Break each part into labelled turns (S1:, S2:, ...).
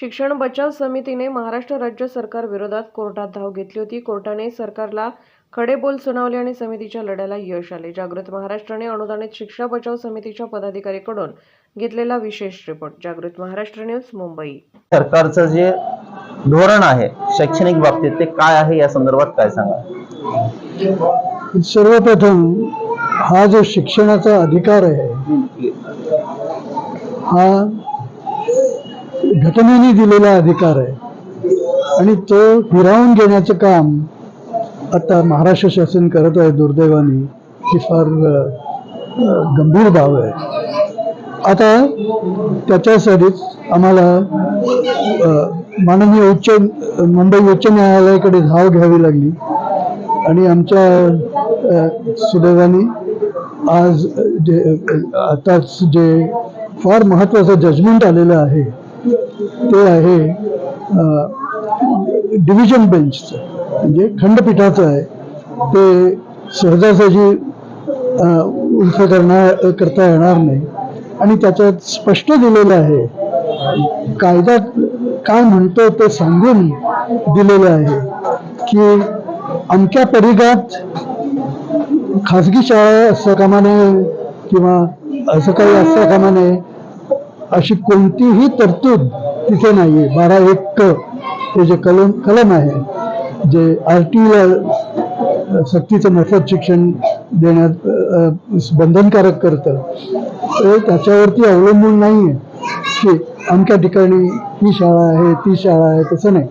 S1: शिक्षण बचाव समितीने महाराष्ट्र राज्य सरकार विरोधात कोर्टात धाव घेतली होती. कोर्टाने सरकारला खडे बोल सुनावले आणि समितीच्या लढ्याला यश आले. जागृत महाराष्ट्राने अनुदानित शिक्षा बचाव समितीच्या पदाधिकारीकडून घेतलेला विशेष रिपोर्ट. जागृत महाराष्ट्र न्यूज मुंबई.
S2: सरकारचं जे धोरण आहे शैक्षणिक बाबतीत ते काय आहे या संदर्भात काय सांगा?
S3: सर्वप्रथम हा जो शिक्षणाचा अधिकार आहे हा घटनेने दिलेला अधिकार आहे. आणि तो फिरावून घेण्याचं काम आता महाराष्ट्र शासन करत आहे दुर्दैवाने. ही फार गंभीर बाब आहे. आता त्याच्यासाठीच आम्हाला माननीय उच्च मुंबई उच्च न्यायालयाकडे धाव घ्यावी लागली. आणि आमच्या सुदैवाने आज जे आताच जे फार महत्त्वाचं जजमेंट आलेलं आहे ते आहे डिव्हिजन बेंचचं म्हणजे खंडपीठाचं आहे. ते सहजासहजी अ, उल्फ करणार करता येणार नाही. आणि त्याच्यात स्पष्ट दिलेलं आहे कायदा काय म्हणतो ते सांगून दिलेलं आहे की अमक्या परिघात खाजगी शाळा असं कामा नये किंवा असं काही असता कामा नये अशी कोणतीही तरतूद तिथे नाही आहे बारा एक क हे जे कलम कलम आहे जे आर टीला सक्तीचं मोफत शिक्षण देण्यात बंधनकारक करतं ते त्याच्यावरती अवलंबून नाही आहे की आमच्या ठिकाणी ही शाळा आहे ती शाळा आहे तसं नाही.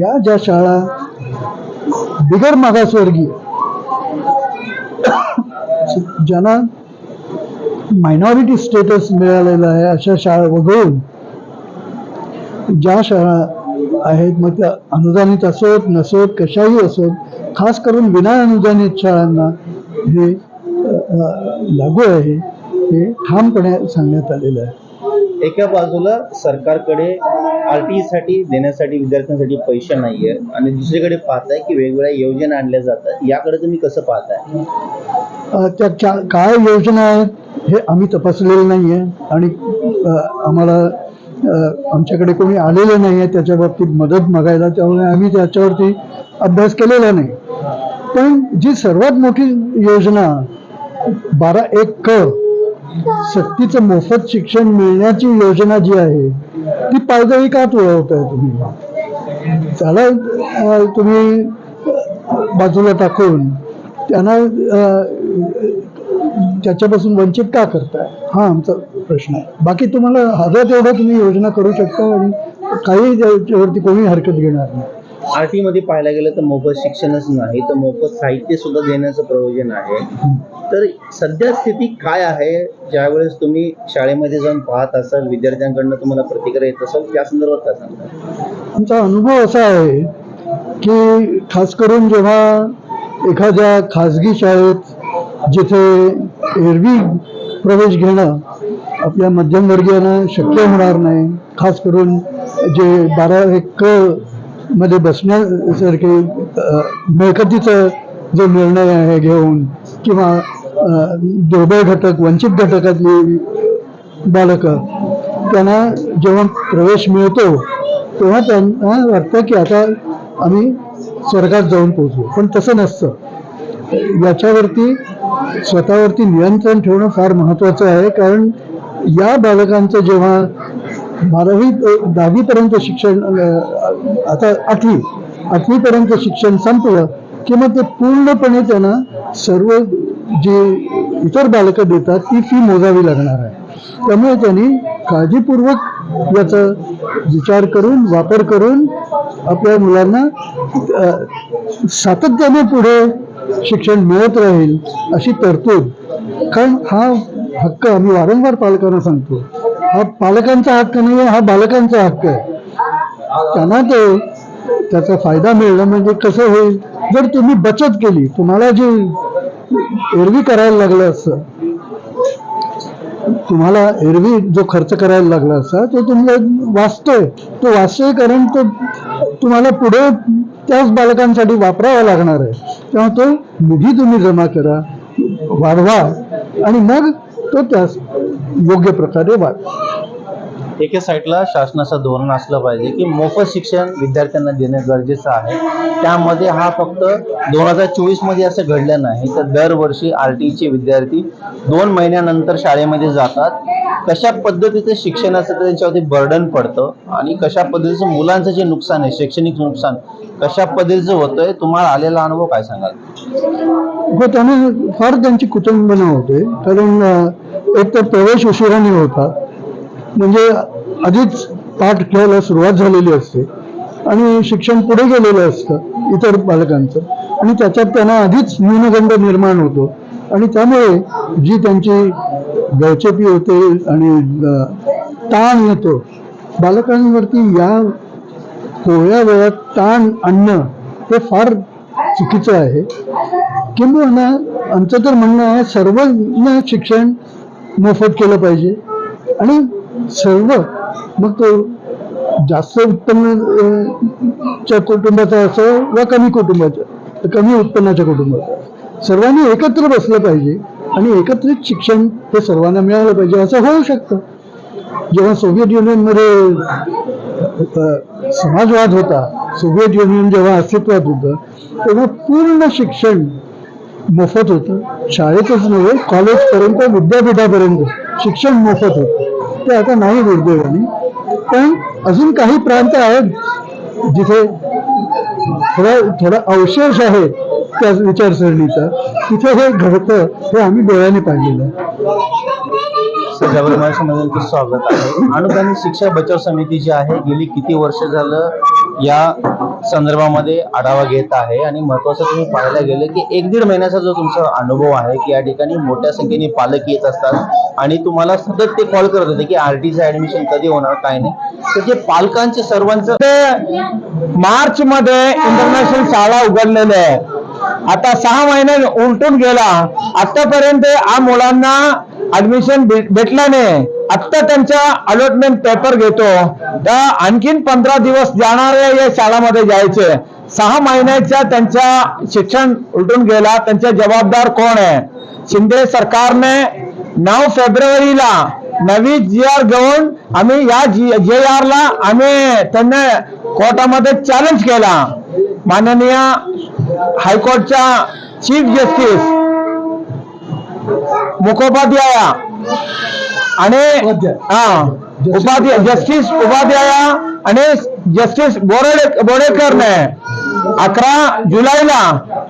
S3: या ज्या शाळा बिगर मागासवर्गीय ज्यांना मायनॉरिटी स्टेटस मिळालेलं आहे अशा शाळा वगळून ज्या शाळा आहेत मग त्या अनुदानित असोत नसोत कशाही असोत खास करून विना अनुदानित शाळांना हे लागू आहे हे ठामपणे सांगण्यात आलेलं आहे.
S2: एका बाजूला सरकारकडे आर टी साठी देण्यासाठी विद्यार्थ्यांसाठी पैसे नाहीये आणि दुसरीकडे पाहताय की वेगवेगळ्या योजना आणल्या जातात. याकडे तुम्ही कसं पाहताय?
S3: त्या काय योजना आहेत? हे आम्ही तपासलेलं नाही आहे आणि आम्हाला आमच्याकडे कोणी आलेलं नाही आहे त्याच्या बाबतीत मदत मागायला त्यामुळे आम्ही त्याच्यावरती अभ्यास केलेला नाही. पण जी सर्वात मोठी योजना बारा एक क सक्तीचं मोफत शिक्षण मिळण्याची योजना जी आहे ती पायदळी का तुळवताय तुम्ही? त्याला तुम्ही बाजूला टाकून त्यांना त्याच्यापासून वंचित का करताय? हा आमचा प्रश्न आहे. बाकी तुम्हाला हवं तेवढं तुम्ही योजना करू शकता आणि काही त्याच्यावरती कोणी हरकत घेणार नाही.
S2: आर टी मध्ये पाहायला गेलं तर मोफत शिक्षणच नाही तर मोफत साहित्य सुद्धा देण्याचं प्रयोजन आहे. तर सध्या स्थिती काय आहे? ज्यावेळेस तुम्ही शाळेमध्ये जाऊन पाहत असाल विद्यार्थ्यांकडनं तुम्हाला प्रतिक्रिया येत असाल त्या संदर्भात काय सांगता
S3: आमचा अनुभव असा आहे की खास करून जेव्हा एखाद्या खाजगी शाळेत जिथे एरवी प्रवेश घेणं आपल्या मध्यमवर्गीयांना शक्य होणार नाही. खास करून जे बारा एक मध्ये बसण्यासारखे मिळकतीचं जो निर्णय आहे घेऊन किंवा दुर्बळ घटक वंचित घटकातली बालकं त्यांना जेव्हा प्रवेश मिळतो तेव्हा त्यांना वाटतं की आता आम्ही स्वर्गात जाऊन पोहोचू. पण तसं नसतं. याच्यावरती स्वतःवरती नियंत्रण ठेवणं फार महत्वाचं आहे. कारण या बालकांचं जेव्हा बारावी दहावीपर्यंत शिक्षण आता आठवी आठवीपर्यंत शिक्षण संपलं की मग ते पूर्णपणे त्यांना सर्व जे इतर बालकं देतात ती फी मोजावी लागणार आहे. त्यामुळे त्यांनी काळजीपूर्वक याचा विचार करून वापर करून आपल्या मुलांना सातत्याने पुढे शिक्षण मिळत राहील अशी तरतूद. कारण हा हक्क आम्ही वारंवार पालकांना सांगतो. हा पालकांचा हक्क नाही आहे हा बालकांचा हक्क आहे. त्यांना ते त्याचा फायदा मिळणं म्हणजे कसं होईल? जर तुम्ही बचत केली तुम्हाला जे एरवी करायला लागलं असतं तुम्हाला एरवी जो खर्च करायला लागला असता तो तुम्हाला वाचतोय तो वाचतोय कारण तो तुम्हाला पुढे त्याच बालकांसाठी वापरावा लागणार आहे. तेव्हा तो निधी तुम्ही जमा करा वाढवा आणि मग तो त्यास योग्य प्रकारे वाढ
S2: एके साईडला शासनाचं धोरण असलं पाहिजे की मोफत शिक्षण विद्यार्थ्यांना देणं गरजेचं आहे. त्यामध्ये हा फक्त दोन हजार चोवीसमध्ये असं घडलं नाही तर दरवर्षी आर टीचे विद्यार्थी दोन महिन्यानंतर शाळेमध्ये जातात. कशा पद्धतीचं शिक्षणाचं त्यांच्यावरती बर्डन पडतं आणि कशा पद्धतीचं मुलांचं जे नुकसान आहे शैक्षणिक नुकसान कशा पद्धतीचं होतंय तुम्हाला आलेला अनुभव काय सांगाल?
S3: हो, त्यांना फार त्यांची कुटुंबना होते. कारण एक तर प्रवेश उशिराने होता म्हणजे आधीच पाठ खेळायला सुरुवात झालेली असते आणि शिक्षण पुढे गेलेलं असतं इतर बालकांचं. आणि त्याच्यात त्यांना आधीच न्यूनगंड निर्माण होतो. आणि त्यामुळे जी त्यांची गळचेपी होते आणि ताण येतो बालकांवरती या कोवळ्या वेळात ताण आणणं हे फार चुकीचं आहे. किंबहुना आमचं तर म्हणणं आहे सर्वांना शिक्षण मोफत केलं पाहिजे. आणि सर्व. मग तो जास्त उत्पन्न च्या कुटुंबाचा असो वा कमी कुटुंबाचं कमी उत्पन्नाच्या कुटुंबाचं. सर्वांनी एकत्र बसलं पाहिजे आणि एकत्रित शिक्षण हे सर्वांना मिळालं पाहिजे असं होऊ शकतं. जेव्हा सोव्हिएट युनियनमध्ये समाजवाद होता सोव्हिएट युनियन जेव्हा अस्तित्वात होतं तेव्हा पूर्ण शिक्षण मोफत होतं. शाळेतच नव्हे कॉलेजपर्यंत विद्यापीठापर्यंत शिक्षण मोफत होतं. ते आता नाही दुर्दैवाने पण अजून काही प्रांत आहेत जिथे थोडा थोडा अवशेष आहे त्या विचारसरणीचा. तिथे हे घडतं हे आम्ही डोळ्याने पाहिलेलं
S2: सध्या स्वागत आहे. अनुदानित शिक्षा बचाव समिती जी आहे गेली किती वर्ष झालं? या संदर्भामध्ये आढावा घेत आहे आणि महत्वाचं तुम्ही पाहायला गेलं की एक दीड महिन्याचा जो तुमचा अनुभव आहे की या ठिकाणी मोठ्या संख्येने पालक येत असतात आणि तुम्हाला सतत ते कॉल करत होते की आरटीचं ऍडमिशन कधी होणार काय नाही. तर जे पालकांचे सर्वांचं
S4: मार्च मध्ये इंटरनॅशनल शाळा उघडलेल्या आहे. आता सहा महिने उलटून गेला. आतापर्यंत या मुलांना ऍडमिशन भेटला नाही. आत्ता त्यांचा अलॉटमेंट पेपर घेतो. तर आणखीन पंधरा दिवस जाणाऱ्या या शाळामध्ये जायचे. सहा महिन्याच्या त्यांचा शिक्षण उलटून गेला. त्यांचे जबाबदार कोण आहे? शिंदे सरकारने नऊ फेब्रुवारीला नवी जी आर घेऊन आम्ही या जे आर ला आम्ही त्यांना कोर्टामध्ये चॅलेंज केला. माननीय हायकोर्टच्या चीफ जस्टिस मुखोपाध्याया. आणि हा उपाध्याय जस्टिस उपाध्याय आणि जस्टिस बोर्डे बोडेकरने अकरा जुलैला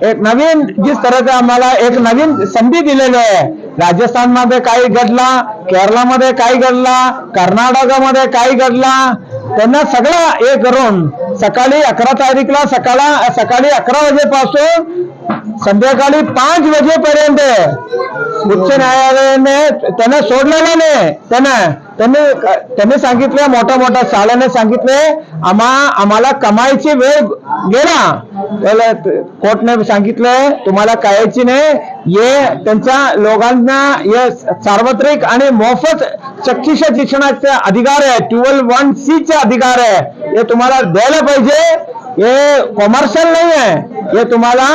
S4: एक नवीन जिस तरह आम्हाला एक नवीन संधी दिलेली आहे. राजस्थानमध्ये काही घडला केरळामध्ये काही घडला कर्नाटकामध्ये काही घडला त्यांना सगळं हे करून सकाळी अकरा तारीखला सकाळ सकाळी अकरा वाजेपासून संध्याकाळी पाच वाजेपर्यंत उच्च न्यायालयाने त्यांना सोडलेलं नाही. त्यांना त्यांनी त्यांनी सांगितलं मोठ्या मोठ्या शाळेने सांगितले आम्हा आम्हाला कमायची वेळ गेला. त्याला कोर्टने सांगितलं तुम्हाला कायची नाही. हे त्यांच्या लोकांना हे सार्वत्रिक आणि मोफत शक्तिश शिक्षणाचे अधिकार आहे. ट्वेल्व वन सी अधिकार आहे. हे तुम्हाला द्यायला पाहिजे. हे कॉमर्शियल नाही आहे. हे तुम्हाला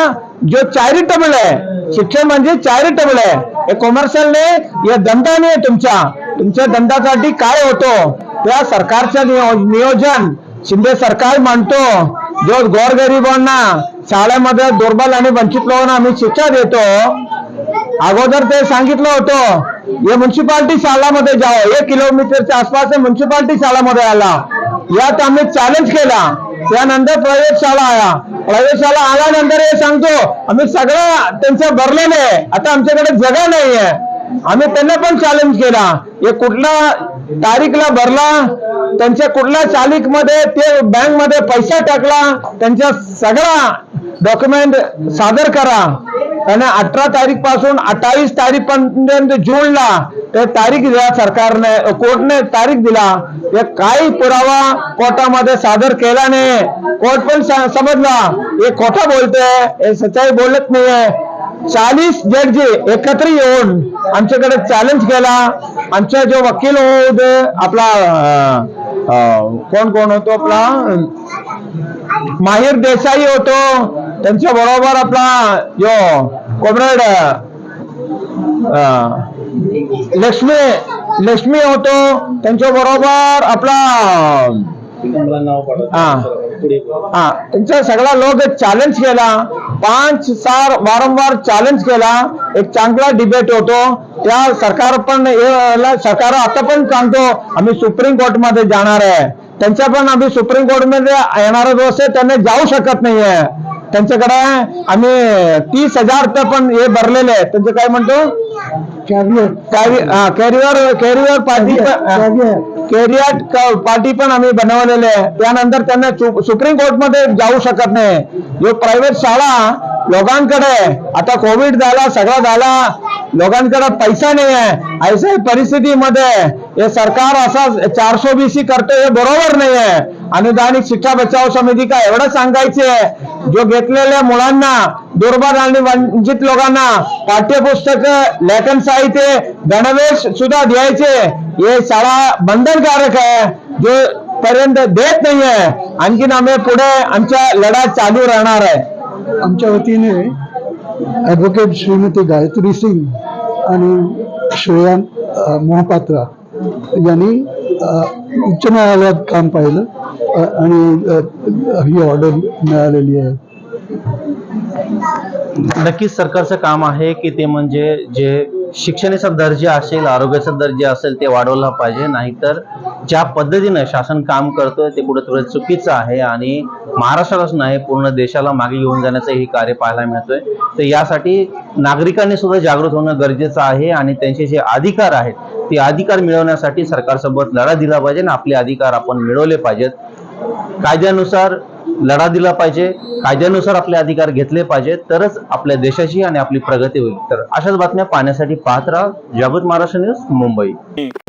S4: जो चॅरिटेबल आहे शिक्षण म्हणजे चॅरिटेबल आहे. हे कॉमर्शियल नाही या धंदा नाही तुमचा तुमच्या धंद्यासाठी काय होतो? त्या सरकारचं नियोजन. शिंदे सरकार मानतो जो गोरगरिबांना शाळेमध्ये दुर्बल आणि वंचित लोकांना आम्ही शिक्षा देतो अगोदर ते सांगितलं होतं हे म्युन्सिपाल्टी शाळामध्ये जाओ. एक किलोमीटरच्या आसपास म्युन्सिपाल्टी शाळामध्ये आला. यात आम्ही चॅलेंज केला. त्यानंतर प्रयोगशाळा आया. प्रयोगशाळा आल्यानंतर हे सांगतो आम्ही सगळं त्यांचं भरलेलं आहे. आता आमच्याकडे जगा नाही आहे आम्ही त्यांना पण चॅलेंज केला. हे कुठला तारीखला भरला त्यांच्या कुठल्या चालीकमध्ये ते बँकमध्ये पैसा टाकला त्यांच्या सगळा डॉक्युमेंट सादर करा. आणि अठरा तारीखपासून अठ्ठावीस तारीख पर्यंत जूनला ते तारीख दिला सरकारने कोर्टने तारीख दिला. ते काही पुरावा कोर्टामध्ये सादर केला नाही. कोर्ट पण समजला. हे खोटा बोलते हे सच्चाई बोलत नाहीये. चाळीस जज एकत्र येऊन आमच्याकडे चॅलेंज केला. आमचा जो वकील होते आपला कोण कोण होतो आपला? माहिर देसाई होतो. त्यांच्या बरोबर आपला जो कॉम्रेड लक्ष्मी लक्ष्मी होतो. त्यांच्या बरोबर आपला हा. हा त्यांचा सगळा लोक चॅलेंज केला. पाच सार वारंवार चॅलेंज केला. एक चांगला डिबेट होतो. त्या सरकार पण सरकार आता पण सांगतो आम्ही सुप्रीम कोर्टमध्ये जाणार आहे. त्यांच्या पण आम्ही सुप्रीम कोर्टमध्ये येणार असे त्यांनी त्यांना जाऊ शकत नाहीये. त्यांच्याकडे आम्ही तीस हजार तर पण हे भरलेले आहे त्यांचं काय म्हणतो?
S3: Carrier.
S4: Carrier carrier party
S3: carrier
S4: party पण आम्ही बनवलेले आहे. त्यानंतर त्यांना सुप्रीम कोर्टमध्ये जाऊ शकत नाही. जो प्रायव्हेट शाळा लोकांकडे आता कोविड झाला सगळा झाला. लोकांकडे पैसा नाही आहे. अशा परिस्थितीमध्ये हे सरकार असा चारशे बीसी करतो हे बरोबर नाही आहे. अनुदानित शिक्षा बचाव समिती का एवढं सांगायचे जो घेतलेल्या मुलांना दुर्बल आणि वंचित लोकांना पाठ्यपुस्तक लेखन साहित्य गणवेश सुद्धा द्यायचे. हे शाळा बंधनकारक आहे. जे पर्यंत देत नाहीये आणखीन आम्ही पुढे आमचा लढा चालू राहणार आहे.
S3: आमच्या वतीने ॲडव्होकेट श्रीमती गायत्री सिंग आणि श्रेया मोहपात्रा यांनी उच्च न्यायालयात काम पाहिलं आणि ही ऑर्डर मिळालेली आहे.
S2: नक्कीच सरकारचं काम आहे की ते म्हणजे जे शिक्षणाचा दर्जा असेल आरोग्याचा दर्जा असेल ते वाढवला पाहिजे. नाहीतर ज्या पद्धतीनं शासन काम करतोय ते कुठेतरी चुकीचं आहे आणि महाराष्ट्रालाच नाही पूर्ण देशाला मागे घेऊन जाण्याचं हे कार्य पाहायला मिळतोय. तर यासाठी नागरिकांनी सुद्धा जागृत होणं गरजेचं आहे आणि त्यांचे जे अधिकार आहेत ते अधिकार मिळवण्यासाठी सरकारसोबत लढा दिला पाहिजे आणि आपले अधिकार आपण मिळवले पाहिजेत. कायद्यानुसार लढा दिला पाहिजे कायद्यानुसार आपले अधिकार घेतले पाहिजेत तरच आपल्या देशाची आणि आपली प्रगती होईल. तर अशाच बातम्या पाहण्यासाठी पाहत राहा. जागृत महाराष्ट्र न्यूज मुंबई.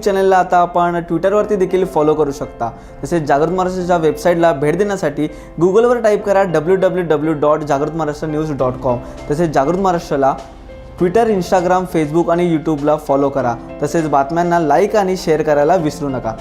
S5: चॅनलला आता आपण ट्विटरवरती देखील फॉलो करू शकता. तसेच जागृत महाराष्ट्राच्या वेबसाईटला भेट देण्यासाठी गुगलवर टाईप करा डब्ल्यू डब्ल्यू डब्ल्यू डॉट जागृत महाराष्ट्र न्यूज डॉट कॉम तसेच जागृत महाराष्ट्राला ट्विटर इंस्टाग्राम फेसबुक आणि यूट्यूबला फॉलो करा. तसेच बातम्यांना लाईक आणि शेअर करायला विसरू नका.